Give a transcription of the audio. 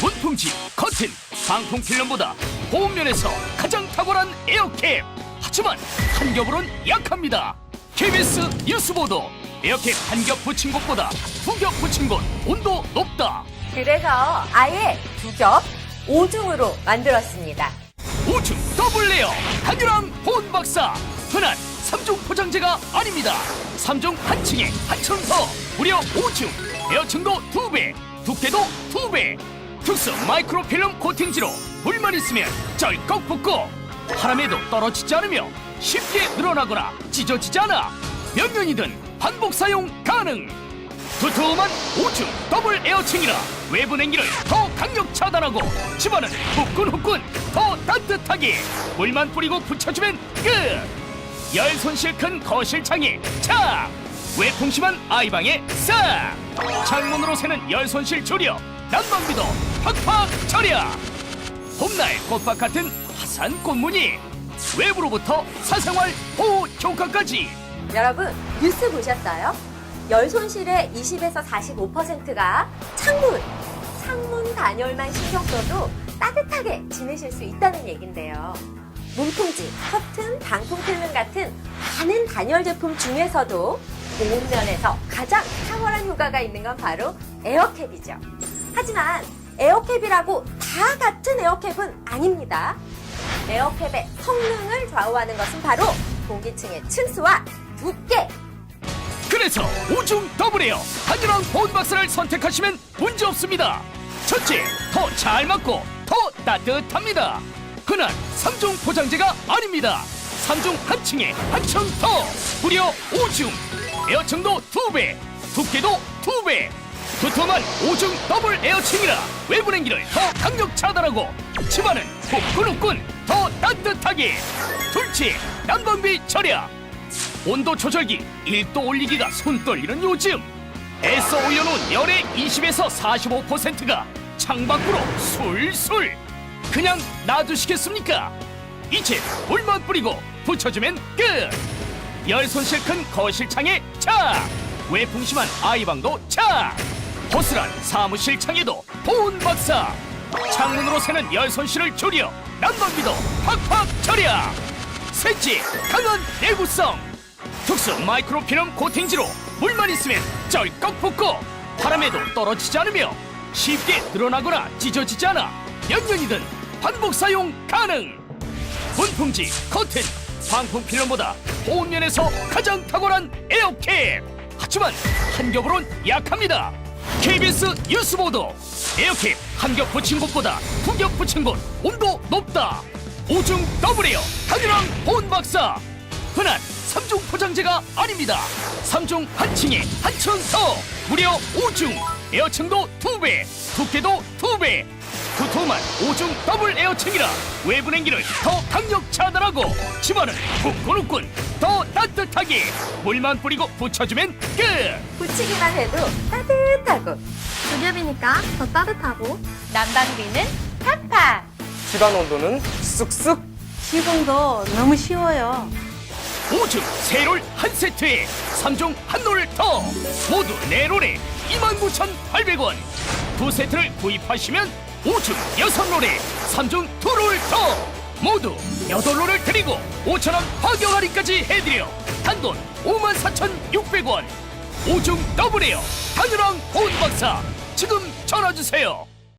문풍지, 커튼, 방풍 필름보다 보온면에서 가장 탁월한 에어캡. 하지만 한 겹으론 약합니다. KBS 뉴스보도 에어캡 한 겹 붙인 곳보다 두 겹 붙인 곳 온도 높다. 그래서 아예 두 겹, 오중으로 만들었습니다. 오중 더블 레어 한유랑 본박사 흔한 삼중 포장재가 아닙니다 삼중 한 층에 한층 더 무려 오중 에어층도 두배 두께도 두배 특수 마이크로필름 코팅지로 물만 있으면 쩔꺽 붙고 바람에도 떨어지지 않으며 쉽게 늘어나거나 찢어지지 않아 몇 년이든 반복 사용 가능. 두툼한 오중 더블 에어층이라 외부 냉기를 더 강력 차단하고 집안은 후끈후끈 더 따뜻하게 물만 뿌리고 붙여주면 끝. 열 손실 큰 거실 창에 착 외풍 심한 아이방에 싹 창문으로 새는 열 손실 줄여 난방비도 팍팍 절여 봄날 꽃밭 같은 화산 꽃무늬 외부로부터 사생활 보호 효과까지 여러분, 뉴스 보셨어요? 열 손실의 20에서 45%가 창문, 창문 단열만 신경 써도 따뜻하게 지내실 수 있다는 얘긴데요. 문풍지, 커튼, 방풍 필름 같은 많은 단열 제품 중에서도 보온면에서 가장 탁월한 효과가 있는 건 바로 에어캡이죠. 하지만 에어캡이라고 다 같은 에어캡은 아닙니다. 에어캡의 성능을 좌우하는 것은 바로 공기층의 층수와 두께, 그래서 오중 더블 에어 한유랑 보온박스를 선택하시면 문제없습니다. 첫째, 더 잘 맞고 더 따뜻합니다. 흔한 삼중 포장재가 아닙니다. 삼중한 층에 한층 더. 무려 오중 에어층도 두배 두께도 두배 두툼한 오중 더블 에어층이라 외부 냉기를 더 강력 차단하고 집안은 후끈후끈 더 따뜻하게 둘째, 난방비 절약 온도 조절기 1도 올리기가 손 떨리는 요즘 애써 올려놓은 열의 20에서 45%가 창밖으로 술술 그냥 놔두시겠습니까? 이제 물만 뿌리고 붙여주면 끝! 열 손실 큰 거실창에 착! 외풍 심한 아이방도 착! 허술한 사무실 창에도 보온 박사! 창문으로 새는 열 손실을 줄여 난방비도 팍팍 절약! 셋째, 강한 내구성! 특수 마이크로필름 코팅지로 물만 있으면 쩔꺽 붙고 바람에도 떨어지지 않으며 쉽게 늘어나거나 찢어지지 않아 몇 년이든 반복 사용 가능 문풍지, 커튼, 방풍 필름보다 보온면에서 가장 탁월한 에어캡 하지만 한 겹으론 약합니다 KBS 뉴스보도. 에어캡 한겹 붙인 곳보다 두 겹 붙인 곳 온도 높다. 오중 더블에어 한유랑 본박사. 흔한 삼중 포장재가 아닙니다. 삼중 한 층에 한층 더. 무려 오중. 에어층도 두배 두께도 두배. 두툼한 오중 더블 에어층이라 외부 냉기를 더 강력 차단하고 집안은 후끈후끈 더 따뜻하게 물만 뿌리고 붙여주면 끝! 붙이기만 해도 따뜻하고 두 겹이니까 더 따뜻하고 난방비는 팍팍 집안 온도는 쑥쑥 시공도 너무 쉬워요. 오중 세롤 한 세트에 삼중한 롤을 더! 모두 네 롤에 29,800원! 두 세트를 구입하시면 오중 여섯 롤에 삼중두 롤더 모두 여덟 롤을 드리고 5,000원 파격 할인까지 해드려. 단돈 54,600원. 오중 더블에어 하늘왕 보온박사 지금 전화주세요